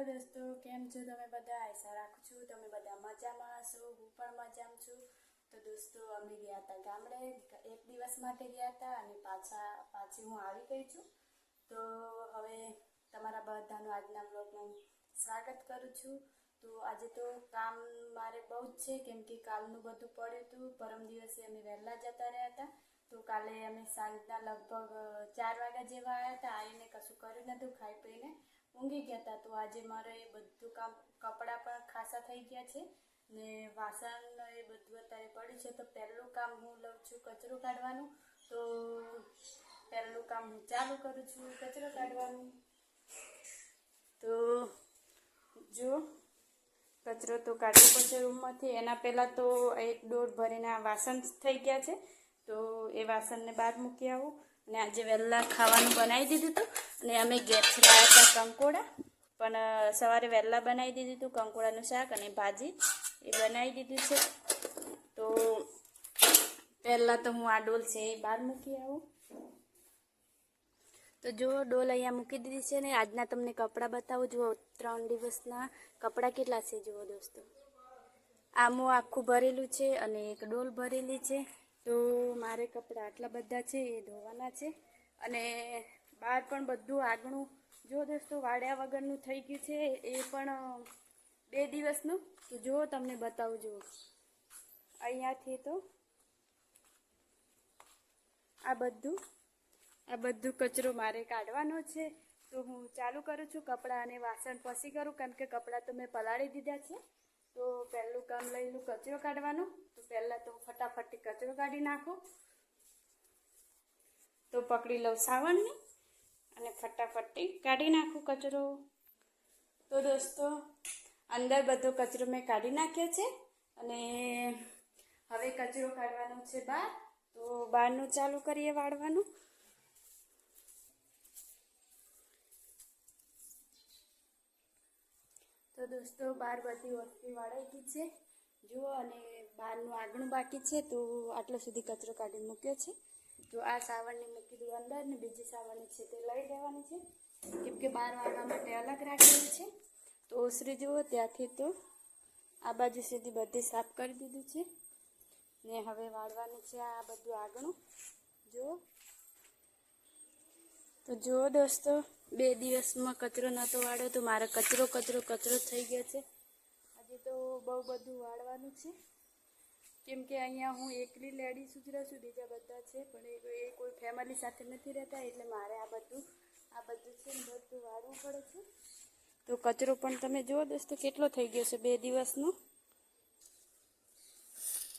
Hello દોસ્તો કેમ છો તમે બધા? આશા રાખું છું તમે બધા મજામાં હશો. હું પણ મજામાં છું. તો દોસ્તો, અમે ગયા હતા ગામડે. એક દિવસ માટે ગયા હતા અને પાછા, પાછી હું આવી ગઈ છું. તો હવે તમારા બધાનું આજના બ્લોગમાં સ્વાગત કરું છું. તો આજે તો કામ મારે બહુ જ છે, કેમ કે કાલનું બધું પડ્યું હતું. પરમ દિવસે અમે વહેલા જતા રહ્યા હતા. તો કાલે અમે સાંજના લગભગ ચાર વાગ્યા જેવા આવ્યા હતા. આવીને કશું કર્યું નહોતું, ખાઈ પીને. ઊંઘી ગયા હતા તો આજે મારે એ બધું કામ, કપડાં પણ ખાસા થઈ ગયા છે ને વાસણ એ બધું અત્યારે પડ્યું છે. તો પહેલું કામ હું લઉં છું કચરો કાઢવાનું. તો પહેલું કામ હું ચાલુ કરું છું કચરો કાઢવાનું. તો જો, કચરો તો કાઢવો પડશે રૂમમાંથી. એના પહેલાં તો એક દોઢ ભરીને વાસણ થઈ ગયા છે. તો એ વાસણને બહાર મૂકી આવું. અને આજે વહેલા ખાવાનું બનાવી દીધું હતું. અને અમે ગેસથી લાવ્યા હતા કંકોડા. પણ સવારે વહેલા બનાવી દીધું હતું કંકોડાનું શાક અને ભાજી. એ બનાવી દીધું છે. તો પહેલાં તો હું આ ડોલ છે એ બહાર મૂકી આવું. તો જો ડોલ અહીંયા મૂકી દીધી છે ને આજના તમને કપડાં બતાવું. જુઓ, ત્રણ દિવસના કપડાં કેટલા છે જુઓ દોસ્તો. આમું આખું ભરેલું છે અને એક ડોલ ભરેલી છે. તો મારે કપડાં આટલા બધા છે, એ ધોવાના છે. અને બહાર પણ બધું આગણું જો દોસ્તો વાડ્યા વગરનું થઈ ગયું છે, એ પણ બે દિવસનું. તો જુઓ તમને બતાવજો. અહીંયાથી તો આ બધું આ બધું કચરો મારે કાઢવાનો છે. તો હું ચાલુ કરું છું કપડાં અને વાસણ પછી કરું કેમ કે કપડાં તો મેં પલાળી દીધા છે. તો પહેલું કામ લઈ લઉં કચરો કાઢવાનો. તો પહેલાં તો ફટાફટથી કચરો કાઢી નાખો. તો પકડી લઉં સાવણને અને ફટાફટથી કાઢી નાખું કચરો. તો દોસ્તો, અંદર બધો કચરો મેં કાઢી નાખ્યો છે અને હવે કચરો કાઢવાનો છે બહાર. તો બહારનું ચાલુ કરીએ વાળવાનું. દોસ્તો બહાર બધી વસ્તી વાળાઈ ગઈ છે. જુઓ, અને બહારનું આગણું બાકી છે, તો આટલો સુધી કચરો કાઢીને મૂક્યો છે. તો આ સાવરને મૂકી દઉં અંદર, ને બીજી સાવણની છે તે લઈ લેવાની છે. કેમ કે બહાર વાળવા માટે અલગ રાખેલી છે. તો ઓસરી જુઓ, ત્યાંથી તો આ બાજુ સુધી બધી સાફ કરી દીધું છે. ને હવે વાળવાનું છે આ બધું આગણું. જુઓ. તો જુઓ દોસ્તો, બે દિવસમાં કચરો નહોતો વાળ્યો તો મારો કચરો કચરો કચરો થઈ ગયો છે. આજે તો બહુ બધું વાળવાનું છે. કેમ કે અહીંયા હું એકલી લેડીઝ જ રહું છું, બીજા બધા છે, પણ એ કોઈ ફેમિલી સાથે નથી રહેતા, એટલે મારે આ બધું આ બધું છે ને બધું વાળવું પડે છે. તો કચરો પણ તમે જુઓ દોસ્તો, કેટલો થઈ ગયો છે બે દિવસનો.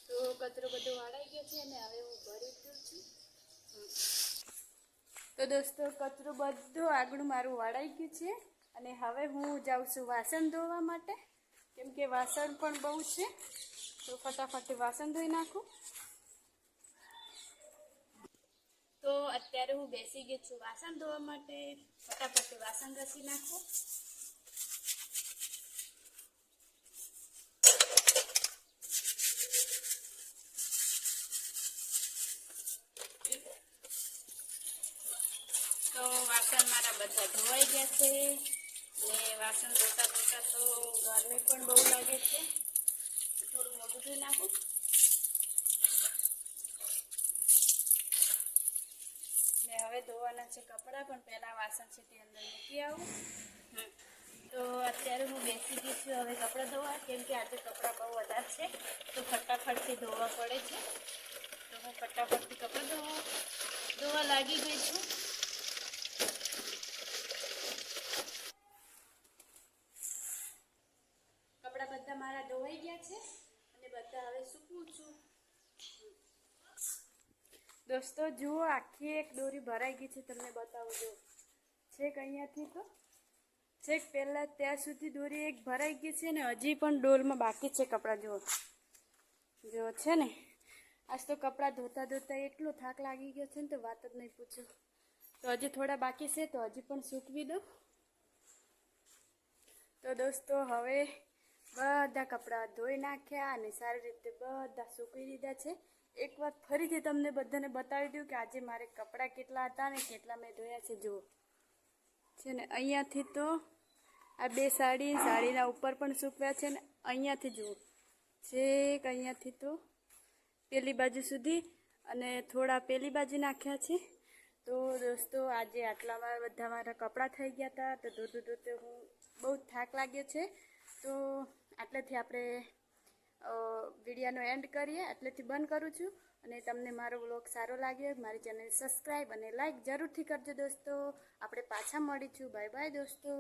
તો કચરો બધો વાળાઈ ગયો છે અને હવે હું ભરી દઉં છું. તો દોસ્તો, કચરો બધો આગળ મારું વાળાઈ ગયું છે અને હવે હું જાઉં છું વાસણ ધોવા માટે. કેમ કે વાસણ પણ બહુ છે, તો ફટાફટ વાસણ ધોઈ નાખું. તો અત્યારે હું બેસી ગઈ છું વાસણ ધોવા માટે. ફટાફટ વાસણ ઘસી નાખું તો વાસણ મારા બધા ધોવાઈ ગયા છે. ને વાસણ ધોતા ધોતા તો ગરમી પણ બહુ લાગે છે. થોડું મોટું ધોઈ નાખું. ને હવે ધોવાના છે કપડાં પણ પહેલાં વાસણ છે તે અંદર મૂકી આવું. હમ. તો અત્યારે હું બેસી ગઈ છું હવે કપડાં ધોવા કેમ કે આજે કપડાં બહુ વધારે છે તો ફટાફટથી ધોવા પડે છે. તો હું ફટાફટથી કપડાં ધોવા ધોવા લાગી ગઈ છું કપડાં બધા મારા ધોવાઈ ગયા છે અને બધા હવે સૂકવું છું. દોસ્તો, જુઓ, આખી એક દોરી ભરાઈ ગઈ છે, તમને બતાવું જો છેક અહીંયાથી તો, છેક પહેલાં ત્યાં સુધી દોરી એક ભરાઈ ગઈ છે ને, હજી પણ ડોલમાં બાકી છે કપડાં, જુઓ. જો છે ને? આજ તો કપડાં ધોતા ધોતા એટલો થાક લાગી ગયો છે ને, તો વાત જ નહીં પૂછો. તો હજી થોડા બાકી છે, તો હજી પણ સૂકવી દો તો દોસ્તો, હવે બધા કપડાં ધોઈ નાખ્યા અને સારી રીતે બધા સૂકવી દીધા છે. એક વાર ફરીથી તમને બધાને બતાવી દઉં કે આજે મારે કપડાં કેટલા હતા ને કેટલા મેં ધોયા છે, જુઓ. છે ને, અહીંયાથી તો આ બે સાડી, સાડીના ઉપર પણ સૂકવ્યા છે ને અહીંયાથી જુઓ. છેક અહીંયાથી તો પેલી બાજુ સુધી અને થોડા પેલી બાજુ નાખ્યા છે. તો દોસ્તો, આજે આટલામાં બધા મારા કપડાં થઈ ગયા હતા. તો ધોતું ધોતું હું બહુ થાક લાગ્યો છે. તો આટલેથી આપણે વિડીયોનો એન્ડ કરીએ. આટલેથી બંધ કરું છું. અને તમને મારો વ્લોગ સારો લાગ્યો મારી ચેનલ સબસ્ક્રાઈબ અને લાઈક જરૂરથી કરજો દોસ્તો. આપણે પાછા મળીશું. બાય બાય દોસ્તો.